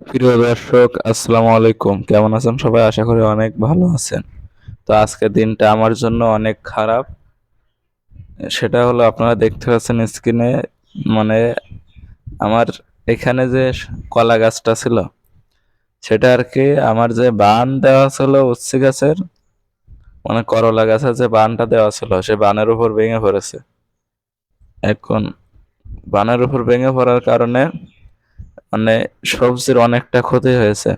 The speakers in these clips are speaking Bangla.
প্রিয় দর্শক, আসসালামু আলাইকুম। কেমন আছেন সবাই? আশা করি অনেক ভালো আছেন। তো আজকের দিনটা আমার জন্য অনেক খারাপ। সেটা হলো আপনারা দেখতে পাচ্ছেন স্ক্রিনে মানে আমার এখানে যে কলা গাছটা ছিল, সেটা আর কি আমার যে বান দেওয়া ছিল, উচ্ছে গাছের মানে করলা গাছের যে বানটা দেওয়া ছিল, সে বানের উপর ভেঙে পড়েছে। এখন বানের উপর ভেঙে পড়ার কারণে মানে সবজির অনেকটা ক্ষতি হয়েছে।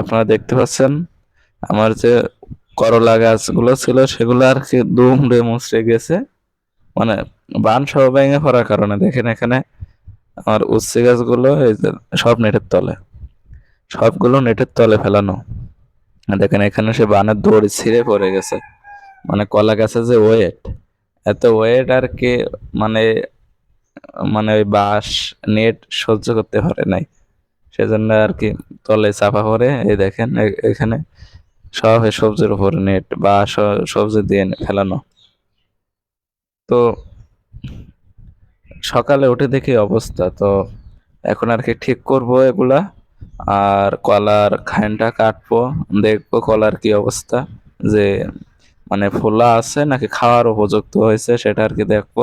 আপনারা দেখতে পাচ্ছেন, আমার যে করলা গাছগুলো ছিল, সেগুলো আর কি দুমড়ে মুচড়ে গেছে। মানে বান সহ ভেঙে পড়ার কারণে দেখেন এখানে আমার উচ্ছে গাছগুলো এই যে সব নেটের তলে, সবগুলো নেটের তলে ফেলানো। দেখেন এখানে সে বানের দড়ি ছিঁড়ে পড়ে গেছে। মানে কলা গাছের যে ওয়েট এত ওয়েট আর কি মানে মানে ওই বাঁশ নেট সহ্য করতে পারে নাই। সেজন্য আর কি তলে চাপা পরে এই দেখেন এখানে সব সবজির উপরে নেট বা সবজি দিয়ে ফেলানো। তো সকালে উঠে দেখি অবস্থা, তো এখন আর কি ঠিক করব এগুলা, আর কলার খাইনটা কাটবো, দেখব কলার কি অবস্থা, যে মানে ফোলা আছে নাকি খাওয়ার উপযুক্ত হয়েছে সেটা আর কি দেখব।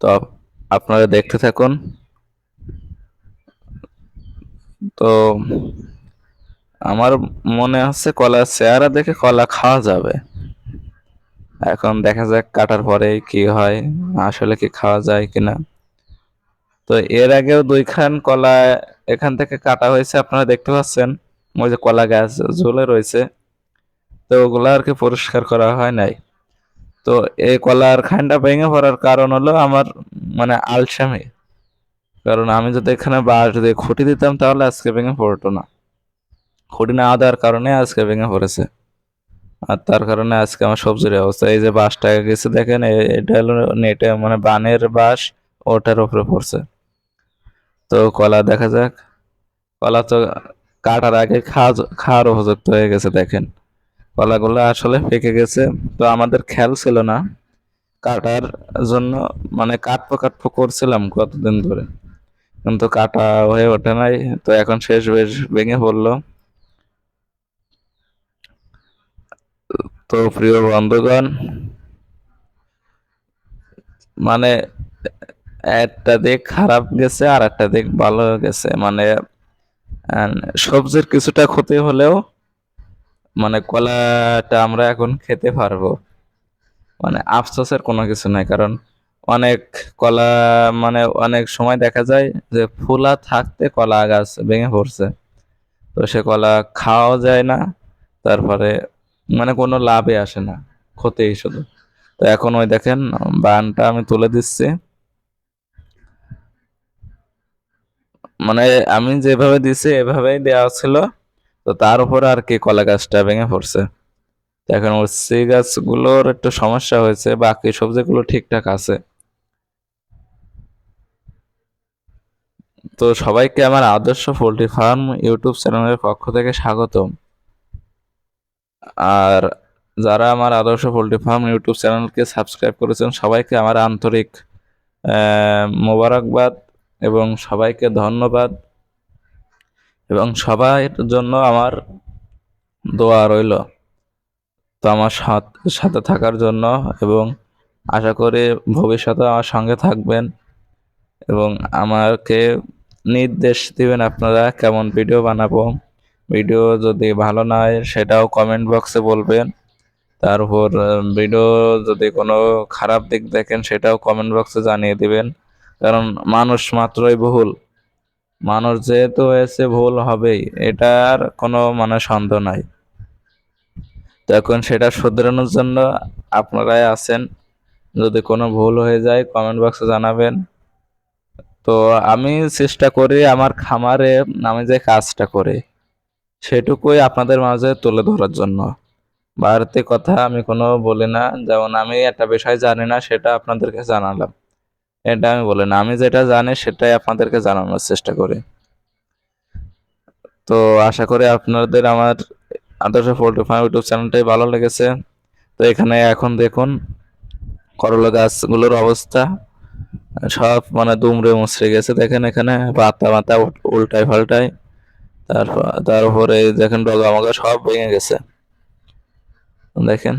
তো আপ- আপনারা দেখতে থাকুন। তো আমার মনে হচ্ছে কলার চেহারা দেখে কলা খাওয়া যাবে। এখন দেখা যাক কাটার পরে কি হয়, আসলে কি খাওয়া যায় কিনা। তো এর আগেও দুইখান কলা এখান থেকে কাটা হয়েছে, আপনারা দেখতে পাচ্ছেন। ওই যে কলা গাছ ঝুলে রয়েছে। তো ওগুলো আর কি পরিষ্কার করা হয় নাই। তো এই কলার খানটা ভেঙে পড়ার কারণ হলো আমার মানে আলসামি। কারণ আমি যদি এখানে বাঁশ দিয়ে খুঁটি দিতাম তাহলে আজকে ভেঙে পড়তো না। খুঁটি না দেওয়ার কারণে আজকে ভেঙে পড়েছে। আর তার কারণে আজকে আমার সবজির অবস্থা। এই যে বাঁশটা গেছে দেখেন এটা হলো নেটে মানে বানের বাঁশ, ওটার উপরে পড়ছে। তো কলা দেখা যাক। কলা তো কাটার আগে খাওয়া খাওয়ার উপযুক্ত হয়ে গেছে, দেখেন। কলাগুলো আসলে পেকে গেছে। তো আমাদের খেয়াল ছিল না। কাটার জন্য মানে কাটপো কাটপো করছিলাম কতদিন ধরে। কিন্তু কাটা হয়ে ওঠে নাই। তো এখন শেষ বেশ ভেঙে পড়ল। তো প্রিয় বন্ধুগণ মানে একটা দিক খারাপ গেছে আর একটা দিক ভালো গেছে। মানে সবজির কিছুটা ক্ষতি হলেও মানে কলাটা আমরা এখন খেতে পারব। মানে আফসোসের কোনো কিছু নাই, কারণ অনেক কলা মানে অনেক সময় দেখা যায় যে ফুলা থাকতে কলা গাছ ভেঙে পড়ছে। তো সে কলা খাওয়াও যায় না, তারপরে মানে কোনো লাভে আসে না, ক্ষতিই শুধু। তো এখন ওই দেখেন, বানটা আমি তুলে দিচ্ছি। মানে আমি যেভাবে দিছি, এভাবেই দেওয়া ছিল। তো তার উপরে আর কি কলা গাছটা ভেঙে পড়ছে। এখন উচ্ছে গাছগুলোর একটু সমস্যা হয়েছে, বাকি সবজিগুলো ঠিকঠাক আছে। তো সবাইকে আমার আদর্শ পোলট্রি ফার্ম ইউটিউব চ্যানেলের পক্ষ থেকে স্বাগতম। আর যারা আমার আদর্শ পোলট্রি ফার্ম ইউটিউব চ্যানেলকে সাবস্ক্রাইব করেছেন, সবাইকে আমার আন্তরিক মোবারকবাদ এবং সবাইকে ধন্যবাদ। এবং সবার জন্য আমার দোয়া রইল। তো আমার সাথ- থাকার জন্য এবং আশা করি ভবিষ্যতে আমার সঙ্গে থাকবেন এবং আমাকে নির্দেশ দিবেন আপনারা কেমন ভিডিও বানাবো। ভিডিও যদি ভালো না হয় সেটাও কমেন্ট বক্সে বলবেন। তারপর ভিডিও যদি কোনো খারাপ দিক দেখেন সেটাও কমেন্ট বক্সে জানিয়ে দিবেন। কারণ মানুষ মাত্রই ভুল মানুষ যেহেতু হয়েছে, ভুল হবেই। এটার কোনো মানে সন্দেহ নাই। এখন সেটা শুধরানোর জন্য আপনারাই আছেন। যদি কোনো ভুল হয়ে যায় কমেন্ট বক্সে জানাবেন। তো আমি চেষ্টা করি আমার খামারে আমি যে কাজটা করি, সেটুকুই আপনাদের মাঝে তুলে ধরার জন্য। বাড়তি কথা আমি কোনো বলি না। যেমন আমি একটা বিষয় জানি না, সেটা আপনাদেরকে জানালাম। এটা আমি বলি না, আমি যেটা জানি সেটাই আপনাদেরকে জানানোর চেষ্টা করি। তো আশা করি আপনাদের আমার আদর্শ পোল্ট্রি ফার্ম ইউটিউব চ্যানেলটাই ভালো লেগেছে। তো এখানে এখন দেখুন, করলা গাছগুলোর অবস্থা, সব মানে দুমড়ে মুচড়ে গেছে। দেখেন এখানে পাতা মাথা উল্টায় পাল্টায় তারপর, তারপরে দেখেন ডগা মগা সব ভেঙে গেছে। দেখেন,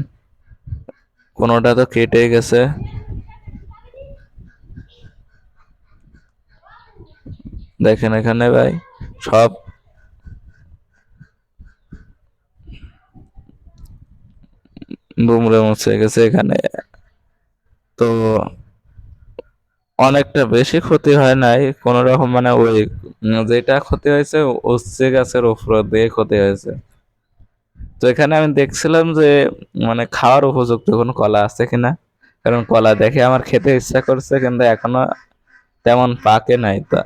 কোনোটা তো কেটে গেছে। দেখেন এখানে ভাই, সব দুমড়ে মুচড়ে গেছে এখানে। তো অনেকটা বেশি ক্ষতি হয় নাই, কোন রকম মানে ওই, যেটা ক্ষতি হয়েছে, উচ্ছে গাছের উপর দিয়ে ক্ষতি হয়েছে। তো এখানে আমি দেখছিলাম যে মানে খাওয়ার উপযুক্ত কোনো কলা আছে কিনা? কারণ কলা দেখে আমার খেতে ইচ্ছা করছে, কিন্তু এখনও তেমন পাকে নাই তা।